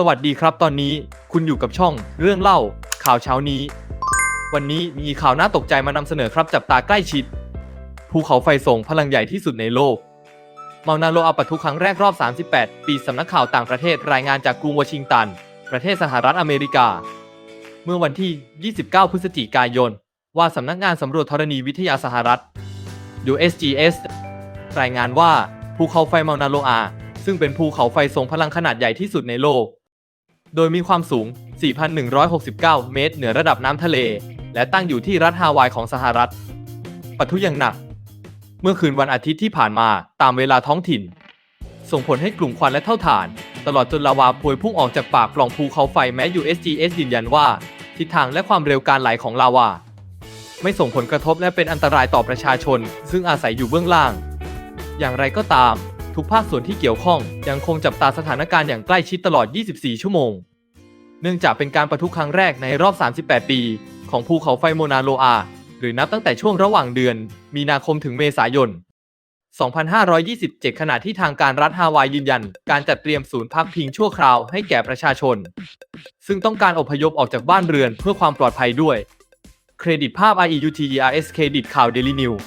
สวัสดีครับ ตอนนี้คุณอยู่กับช่องเรื่องเล่า ข่าวเช้านี้ วันนี้มีข่าวน่าตกใจมานำเสนอครับจับตาใกล้ชิด ภูเขาไฟส่งพลังใหญ่ที่สุดในโลก เมานาโลอาปะทุครั้งแรกรอบ 38 ปีสำนักข่าวต่างประเทศรายงานจากกรุงวอชิงตัน ประเทศสหรัฐอเมริกา เมื่อวันที่ 29 พฤศจิกายน ว่าสำนักงานสำรวจธรณีวิทยาสหรัฐ USGS รายงานว่าภูเขาไฟเมานาโลอา ซึ่งเป็นภูเขาไฟทรงพลังขนาดใหญ่ที่สุดในโลก โดยมีความสูง 4,169 เมตร เหนือระดับน้ำทะเล และตั้งอยู่ที่รัฐฮาวายของสหรัฐ ปะทุอย่างหนัก เมื่อคืนวันอาทิตย์ที่ผ่านมาตามเวลาท้องถิ่น ส่งผลให้กลุ่มควันและเท่าฐาน ตลอดจนลาวาพวยพุ่งออกจากปากปล่องภูเขาไฟแม้ USGS ยืนยันว่า ทิศทางและความเร็วการไหลของลาวา ไม่ส่งผลกระทบและเป็นอันตรายต่อประชาชน ซึ่งอาศัยอยู่เบื้องล่าง อย่างไรก็ตาม ทุกภาคส่วนที่เกี่ยวข้อง ยังคงจับตาสถานการณ์อย่างใกล้ชิดตลอด 24 ชั่วโมง เนื่องจากเป็นการประทุครั้งแรกในรอบ 38 ปี ของภูเขาไฟโมนาโลอา หรือนับตั้งแต่ช่วงระหว่างเดือน มีนาคมถึงเมษายน 2527 ขณะที่ทางการรัฐฮาวายยืนยัน การจัดเตรียมศูนย์พักพิงชั่วคราวให้แก่ประชาชน ซึ่งต้องการอพยพออกจากบ้านเรือนเพื่อความปลอดภัยด้วย เครดิตภาพ IEUTERS เครดิตข่าว Daily News